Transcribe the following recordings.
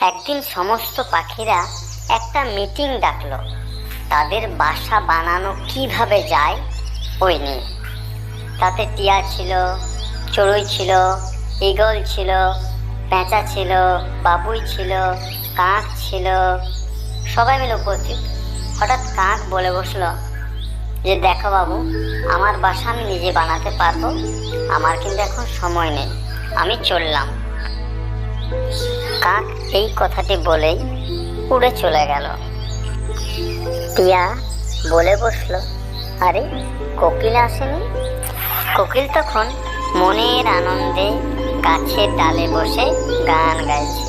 একদিন সমস্ত পাখিরা একটা মিটিং ডাকলো। তাদের বাসা বানানো কীভাবে যায় ওই নিয়ে। তাতে টিয়া ছিল, চড়ুই ছিল, ঈগল ছিল, পেঁচা ছিল, বাবুই ছিল, কাক ছিল, সবাই মিলে উপস্থিত। হঠাৎ কাক বলে বসল, যে দেখো বাবু, আমার বাসা আমি নিজে বানাতে পারব, আমার কিন্তু এখন সময় নেই, আমি চললাম। কাক এই কথাটি বলেই উড়ে চলে গেল। টিয়া বলে বসল, আরে, কোকিল আসেনি? কোকিল তখন মনের আনন্দে গাছের ডালে বসে গান গাইছে।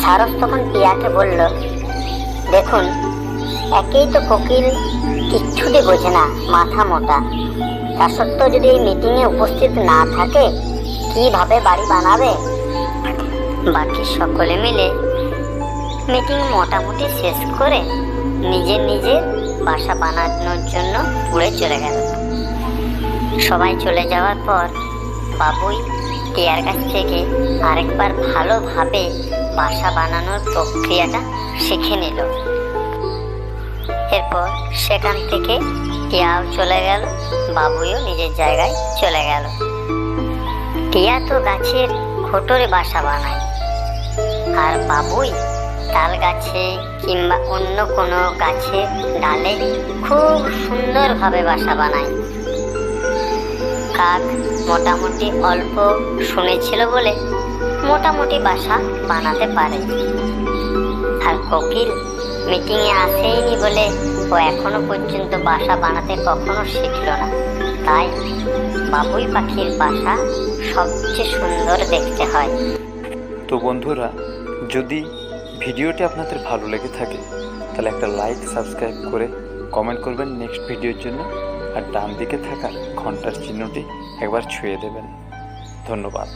সারস তখন টিয়াকে বলল, দেখুন, একেই তো কোকিল কিচ্ছুটি বোঝে না, মাথা মোটা। তা সত্ত্বেও যদি এই মিটিংয়ে উপস্থিত না থাকে, কীভাবে বাড়ি বানাবে? বাকি সকলে মিলে মিটিং মোটামুটি শেষ করে নিজের নিজের বাসা বানানোর জন্য উড়ে চলে গেল। সবাই চলে যাওয়ার পর বাবুই টিয়ার কাছ থেকে আরেকবার ভালোভাবে বাসা বানানোর প্রক্রিয়াটা শিখে নিল। এরপর সেখান থেকে টিয়াও চলে গেল, বাবুইও নিজের জায়গায় চলে গেল। টিয়া তো গাছের খোটরে বাসা বানায়। আর বাবুই তাল গাছে কিংবা অন্য কোনো গাছে ডালে খুব সুন্দরভাবে বাসা বানায়। কাক মোটামুটি অল্প শুনেছিল বলে মোটামুটি বাসা বানাতে পারে। আর কোকিল মিটিংয়ে আসেইনি বলে ও এখনও পর্যন্ত বাসা বানাতে কখনো শিখল না। তাই বাবুই পাখির বাসা সবচেয়ে সুন্দর দেখতে হয়। তো বন্ধুরা যদি ভিডিওটি আপনাদের ভালো লেগে থাকে, তাহলে একটা লাইক, সাবস্ক্রাইব করে কমেন্ট করবেন নেক্সট ভিডিওর জন্য। আর ডান দিকে থাকা ঘণ্টার চিহ্নটি একবার ছুঁয়ে দেবেন। ধন্যবাদ।